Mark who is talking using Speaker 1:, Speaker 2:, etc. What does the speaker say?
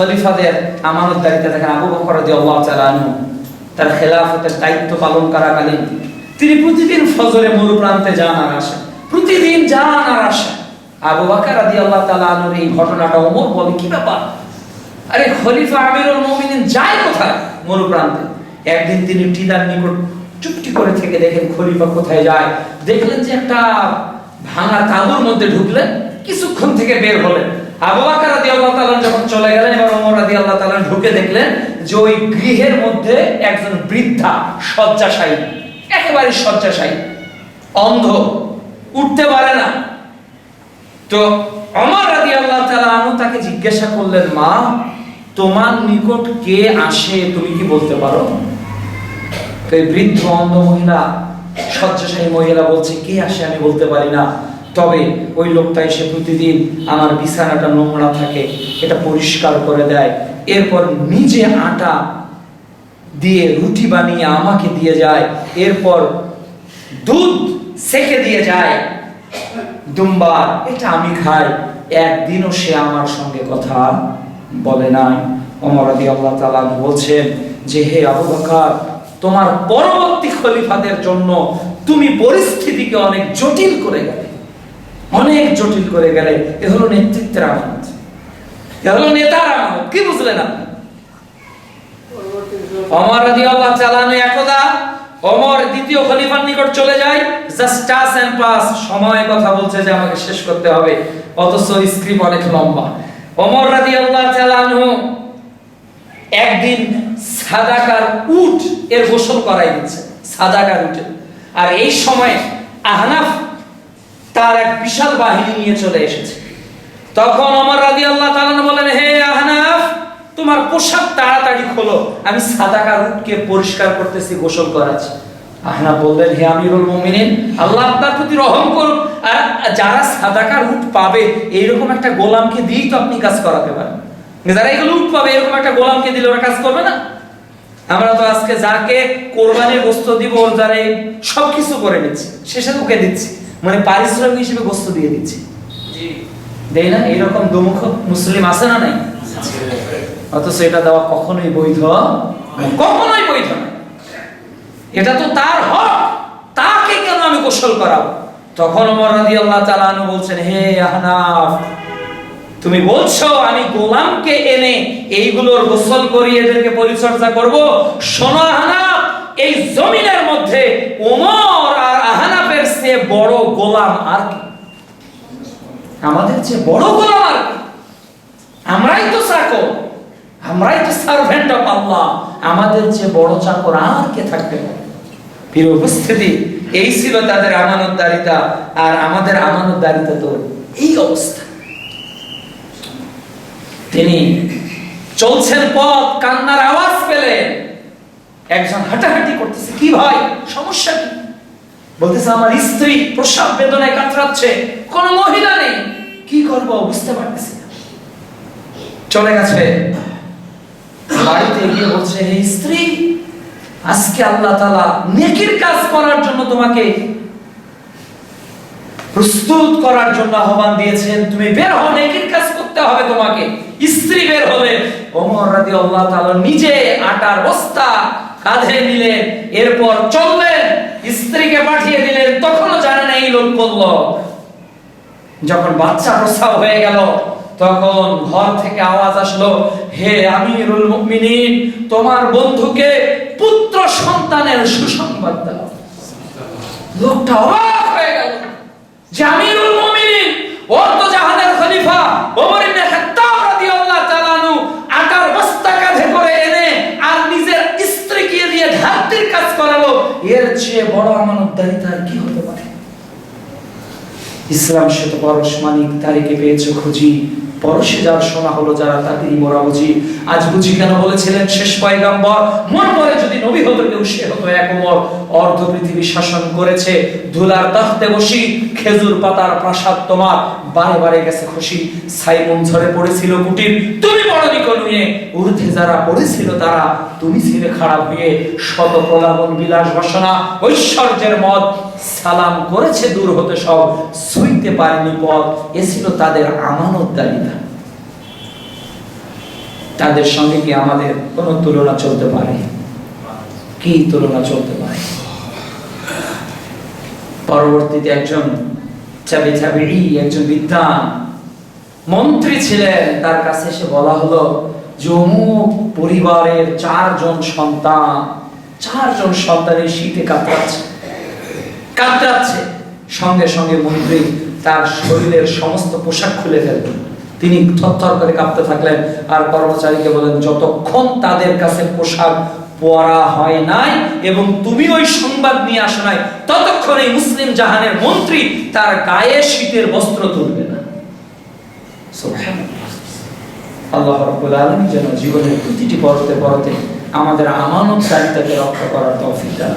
Speaker 1: খলিফাদের আমানতদারিতে দেখেন আবু বকর তাআলা আনহু তার খেলাফতের দায়িত্ব পালন করাকালীন তিনি প্রতিদিন ফজরে মরু প্রান্তে যান আর আসেন। প্রতিদিন যান আর আসেন। আবু বকর রাদিয়াল্লাহু তাআলা আনহুর এই ঘটনাটা ওমর বলে, কি ব্যাপার? আরে খলিফা আমিরুল মুমিনিন যায় কোথায় মরু প্রান্তে একদিন তিনি টিলার নিকট চুপটি করে থেকে দেখেন খলিফা কোথায় যায়। দেখলেন যে একটা ভাঙা তাঁবুর মধ্যে ঢুকলেন, কিছুক্ষণ থেকে বের হলেন। আবু বকর রাদিয়াল্লাহু তাআলা যখন চলে গেলেন, এবার ওমর রাদিয়াল্লাহু তাআলা ঢুকে দেখলেন যে ওই গৃহের মধ্যে একজন বৃদ্ধা শয্যাশায়ী, একেবারে শয্যাশায়ী, অন্ধ, উঠতে পারে না। তো তাকে জিজ্ঞাসা করলেন, মা, তোমার নিকট কে আসে, তুমি কি বলতে পারো? তো এই বৃদ্ধ অন্ধ মহিলা, শয্যাশায়ী মহিলা বলছে, কে আসে আমি বলতে পারি না। তবে ওই লোকটা এসে প্রতিদিন আমার বিছানাটা নোংরা থাকে, এটা পরিষ্কার করে দেয়। এরপর নিজে আটা দিয়ে রুটি বানিয়ে আমাকে দিয়ে যায়। এরপর দুধ সেকে দিয়ে যায়। দুম্বার এটা আমি খাই। একদিনও সে আমার সঙ্গে কথা বলে নাই। ওমর রাদিয়াল্লাহু তাআলা বলছেন যে, হে আবু তোমার পরবর্তী খলিফাদের জন্য তুমি পরিস্থিতিকে অনেক জটিল করে গেলে। অনেক জটিল করে গেলে, এ হলো নেতৃত্বের আমানত। এ হলো নেতার আমানত, কি বুঝলেন আপনি? অমর রাদিয়াল্লাহু তাআলা আনহু একদা অমর দ্বিতীয় খলিফার নিকট চলে যায় জাস্ট টাস এন্ড পাস সময় কথা বলছে যে আমাকে শেষ করতে হবে, অথচ স্ক্রিপ্ট অনেক লম্বা। অমর রাদিয়াল্লাহু তাআলা আনহু একদিন সাদাকার উট এর গোসল করাই দিচ্ছে, সাদাকার উটে। আর এই সময় আহনাফ তার এক বিশাল বাহিনী নিয়ে চলে এসেছে। তখন অমর রাদি আল্লাহ বলেন হে আহনাফ, তোমার পোশাক তাড়াতাড়ি খোলো। আমি সাদাকার উটকে পরিষ্কার করতেছি, গোসল করাচ্ছি। আহনাফ বললেন, হে আমিরুল মুমিনিন, আল্লাহ আপনার প্রতি রহম করুন আর যারা সাদাকার উট পাবে, এইরকম একটা গোলামকে দিয়েই তো আপনি কাজ করাতে পারেন। যারা এগুলো উট পাবে, এরকম একটা গোলামকে দিলে ওরা কাজ করবে না। আমরা তো আজকে যাকে কোরবানির বস্তু দিব, ওর যারা এই সবকিছু করে নিচ্ছি। শেষে ওকে দিচ্ছি। মানে পারিশ্রমিক হিসেবে গোস্ত দিয়ে দিচ্ছি। না? এরকম দুমুখ মুসলিম আছে না নাই? অথচ এটা দেওয়া কখনোই বৈধ কখনোই বৈধ না। এটা তো তার হক। তাকে কেন আমি গোসল করাবো? তখন ওমর আনহু বলছেন হে আহনাফ তুমি বলছো আমি গোলামকে এনে এইগুলোর গোসল করি এদেরকে পরিচর্যা করব? শোনো আহনাফ এই জমিনের মধ্যে ওমর চেয়ে বড় গোলাম আর কি? আমাদের চেয়ে বড় গোলাম আর কি? আমরাই তো চাকর, আমরাই তো সার্ভেন্ট অফ আল্লাহ আমাদের চেয়ে বড় চাকর আর কে থাকতে পারে? প্রিয় উপস্থিতি, এই ছিল তাদের আর আমাদের তো এই অবস্থা। তিনি চলছেন পথ, কান্নার আওয়াজ পেলেন। একজন হাঁটাহাঁটি করতেছে। কি ভাই? সমস্যা কি? বলতেছে, আমার স্ত্রী প্রসাব বেদনায় কাতরাচ্ছে, কোন মহিলা নেই। কি করব? বুঝতে পারতেছি না। চলে গেছে। বাড়িতে গিয়ে বলছে, হে স্ত্রী, আজকে আল্লাহ তাআলা নেকির কাজ করার জন্য তোমাকে প্রস্তুত করার জন্য আহ্বান দিয়েছেন। তুমি বের হও, নেকির কাজ করতে হবে তোমাকে। স্ত্রী বের হবে ওমর রাদিয়াল্লাহু তাআলা নিজে আটার বস্তা কাঁধে নিলেন এরপর চললেন। পাঠিয়ে দিলেন, তখনও জানে না এই লোক যখন বাচ্চা প্রস্তাব হয়ে গেল, তখন ঘর থেকে আওয়াজ আসলো, হে আমিরুল মুমিনিন, তোমার বন্ধুকে পুত্র সন্তানের সুসংবাদ দাও। লোকটা অবাক হয়ে গেল, যে আমিরুল মুমিনিন, ওর তো জাহানের খলিফা ওমর ইবনে খাত্তাব রাদিয়াল্লাহু তাআলা আনহু আটার বস্তা কাঁধে করে এনে আর নিজের স্ত্রীকে দিয়ে ধাত্রীর কাজ করালো এর চেয়ে বড় আমানতদারিতা আর কি হতে পারে ইসলাম সে তো পরশ মানিক তারিখে পেয়েছ খুঁজি। পরশে যার শোনা হলো যারা তাদেরই মোরা বুঝি। আজ বুঝি কেন বলেছিলেন শেষ পয়গাম্বর? মন পরে যদি নবী হতো, কেউ সে হতো এক অর্ধ পৃথিবী শাসন করেছে। ধুলার তাহতে বসি খেজুর পাতার প্রাসাদ তোমার। বারে বারে গেছে খুশি। সাইমন ঝরে পড়েছিল কুটির। তুমি বড় নিকল নিয়ে ঊর্ধ্বে যারা পড়েছিল তারা। তুমি ছিলে খারাপ হয়ে শত প্রলাপন বিলাস বাসনা। ঐশ্বর্যের মত সালাম করেছে দূর হতে সব। সুইতে পারেনি পথ। এ ছিল তাদের আমানতদারিতা। তাদের সঙ্গে কি আমাদের কোনো তুলনা চলতে পারে? কি তুলনা চলতে পারে? পরবর্তীতে একজন চাবি চাবি একজন বিদ্যান মন্ত্রী ছিলেন। তার কাছে এসে বলা হলো যে পরিবারের চারজন সন্তান, চারজন সন্তানের শীতে কাতরাচ্ছে কাতরাচ্ছে। সঙ্গে সঙ্গে মন্ত্রী তার শরীরের সমস্ত পোশাক খুলে ফেললেন। তিনি থরথর করে কাঁপতে থাকলেন। আর কর্মচারীকে বলেন, যতক্ষণ তাদের কাছে পোশাক পরা হয় নাই এবং তুমি ওই সংবাদ নিয়ে আসো নাই। ততক্ষণ মুসলিম জাহানের মন্ত্রী তার গায়ে শীতের বস্ত্র তুলবে না। আল্লাহ রব্বুল যেন জীবনের প্রতিটি পরতে পরতে আমাদের আমানত দায়িত্বকে রক্ষা করার তৌফিক দান।